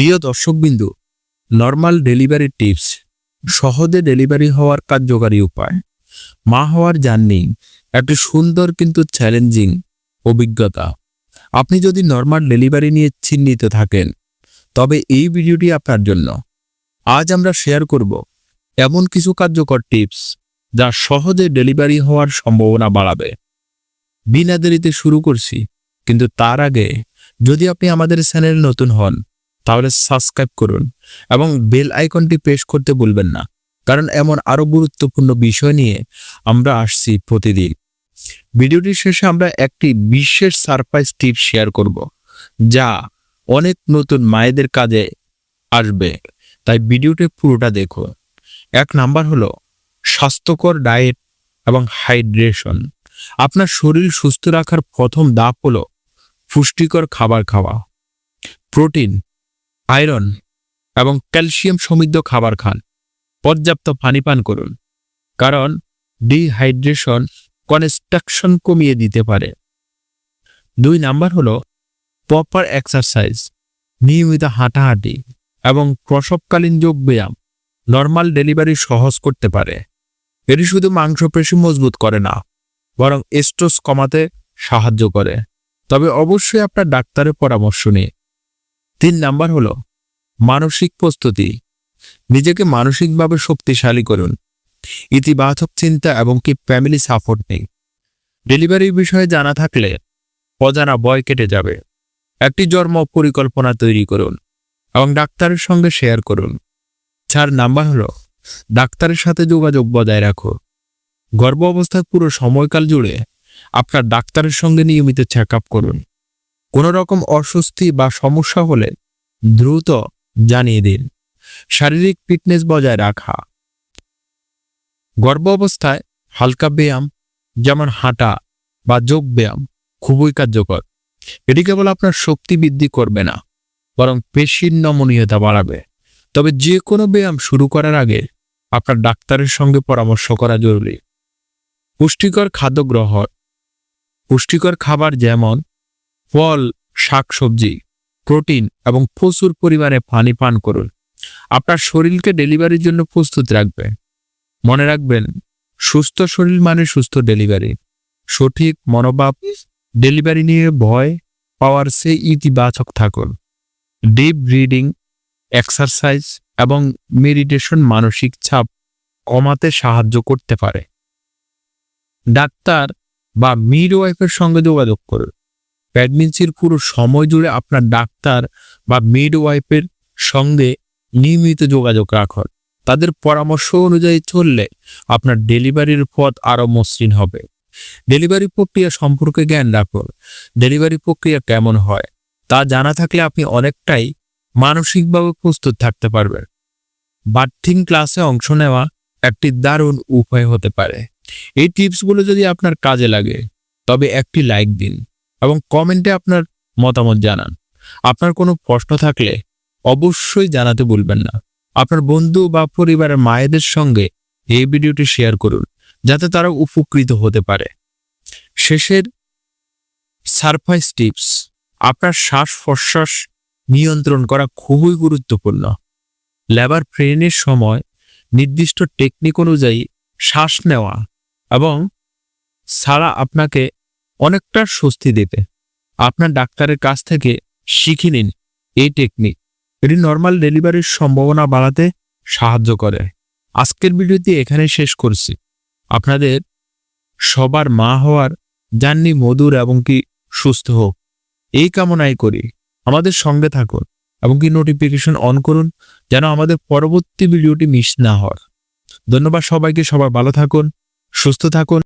প্রিয় দর্শকবিন্দু normal delivery tips সহজে ডেলিভারি হওয়ার কার্যকারী উপায়। মা হওয়ার জার্নি একটি সুন্দর কিন্তু চ্যালেঞ্জিং অভিজ্ঞতা। আপনি যদি নর্মাল ডেলিভারি নিয়ে চিহ্নিত থাকেন, তবে এই ভিডিওটি আপনার জন্য। আজ আমরা শেয়ার করব এমন কিছু কার্যকর টিপস যা সহজে ডেলিভারি হওয়ার সম্ভাবনা বাড়াবে। বিনা দেরিতে শুরু করছি, কিন্তু তার আগে যদি আপনি আমাদের চ্যানেল নতুন হন তাহলে সাবস্ক্রাইব করুন এবং বেল আইকনটি প্রেস করতে ভুলবেন না। কারণ এমন আরও গুরুত্বপূর্ণ বিষয় নিয়ে আমরা আসছি প্রতিদিন। ভিডিওটির শেষে আমরা একটি বিশেষ সারপ্রাইজ টিপ শেয়ার করব, যা অনেক নতুন মায়েদের কাজে আসবে। তাই ভিডিওটি পুরোটা দেখো এক নাম্বার হলো, স্বাস্থ্যকর ডায়েট এবং হাইড্রেশন আপনার শরীর সুস্থ রাখার প্রথম ধাপ হলো পুষ্টিকর খাবার খাওয়া। প্রোটিন আয়রন এবং ক্যালসিয়াম সমৃদ্ধ খাবার খান। পর্যাপ্ত পানি পান করুন, কারণ ডিহাইড্রেশন কনস্ট্রাকশন কমিয়ে দিতে পারে। দুই নাম্বার হলো প্রপার এক্সারসাইজ, নিয়মিত হাঁটাহাঁটি এবং প্রসবকালীন যোগ ব্যায়াম নর্মাল ডেলিভারি সহজ করতে পারে। এটি শুধু মাংসপেশি মজবুত করে না, বরং স্ট্রেস কমাতে সাহায্য করে। তবে অবশ্যই আপনার ডাক্তারের পরামর্শ নিয়ে তিন নাম্বার হলো মানসিক প্রস্তুতি। নিজেকে মানসিকভাবে শক্তিশালী করুন। ইতিবাচক চিন্তা এবং কি ফ্যামিলি সাপোর্ট নেই। ডেলিভারির বিষয়ে জানা থাকলে অজানা বয় কেটে যাবে। একটি জন্ম পরিকল্পনা তৈরি করুন এবং ডাক্তারের সঙ্গে শেয়ার করুন। চার নাম্বার হলো ডাক্তারের সাথে যোগাযোগ বজায় রাখো গর্ভ অবস্থার পুরো সময়কাল জুড়ে আপনার ডাক্তারের সঙ্গে নিয়মিত চেক করুন। কোনো রকম অস্বস্তি বা সমস্যা হলে দ্রুত জানিয়ে দিন। শারীরিক ফিটনেস বজায় রাখা। গর্ভ অবস্থায় হালকা ব্যায়াম, যেমন হাঁটা বা যোগ ব্যায়াম খুবই কার্যকর। এটি কেবল আপনার শক্তি বৃদ্ধি করবে না, বরং পেশির নমনীয়তা বাড়াবে। তবে যে কোনো ব্যায়াম শুরু করার আগে আপনার ডাক্তারের সঙ্গে পরামর্শ করা জরুরি। পুষ্টিকর খাদ্য গ্রহণ। পুষ্টিকর খাবার যেমন ফল, শাকসবজি, প্রোটিন এবং প্রচুর পরিমাণে পানি পান করুন। আপনার শরীরকে ডেলিভারির জন্য প্রস্তুত রাখবে। মনে রাখবেন, সুস্থ শরীর মানে সুস্থ ডেলিভারি। সঠিক মনোভাব, ডেলিভারি নিয়ে ভয় পাওয়ার সে ইতিবাচক থাকুন। ডিপ ব্রিডিং এক্সারসাইজ এবং মেডিটেশন মানসিক চাপ কমাতে সাহায্য করতে পারে। ডাক্তার বা মিডওয়াইফের সঙ্গে যোগাযোগ করুন। প্রেগনেন্সির পুরো সময় জুড়ে আপনার ডাক্তার বা মিডওয়াইফের সঙ্গে নিয়মিত যোগাযোগ রাখুন। তাদের পরামর্শ অনুযায়ী চললে আপনার ডেলিভারির পথ আরও মসৃণ হবে। ডেলিভারি প্রক্রিয়া সম্পর্কে জ্ঞান রাখুন। ডেলিভারি প্রক্রিয়া কেমন হয় তা জানা থাকলে আপনি অনেকটাই মানসিকভাবে প্রস্তুত থাকতে পারবেন। বার্থিং ক্লাসে অংশ নেওয়া একটি দারুণ উপায় হতে পারে। এই টিপসগুলো যদি আপনার কাজে লাগে, তবে একটি লাইক দিন। এবং কমেন্টে আপনার মতামত জানান। আপনার কোনো প্রশ্ন থাকলে অবশ্যই জানাতে ভুলবেন না। আপনার বন্ধু বা পরিবারের মায়েদের সঙ্গে এই ভিডিওটি শেয়ার করুন, যাতে তারা উপকৃত হতে পারে। শেষের সারপ্রাইজ টিপস, আপনার শ্বাস প্রশ্বাস নিয়ন্ত্রণ করা খুবই গুরুত্বপূর্ণ। লেবার ফ্রেনের সময় নির্দিষ্ট টেকনিক অনুযায়ী শ্বাস নেওয়া এবং ছাড়া আপনাকে অনেকটা স্বস্তি দেবে। আপনার ডাক্তারের কাছ থেকে শিখে নিন এই টেকনিক এটি নর্মাল ডেলিভারির সম্ভাবনা বাড়াতে সাহায্য করে। আজকের ভিডিওটি এখানে শেষ করছি। আপনাদের সবার মা হওয়ার জার্নি মধুর এবং কি সুস্থ হোক। এই কামনাই করি। আমাদের সঙ্গে থাকুন এবং কি নোটিফিকেশন অন করুন যেন আমাদের পরবর্তী ভিডিওটি মিস না হয়। ধন্যবাদ সবাইকে। সবার ভালো থাকুন, সুস্থ থাকুন।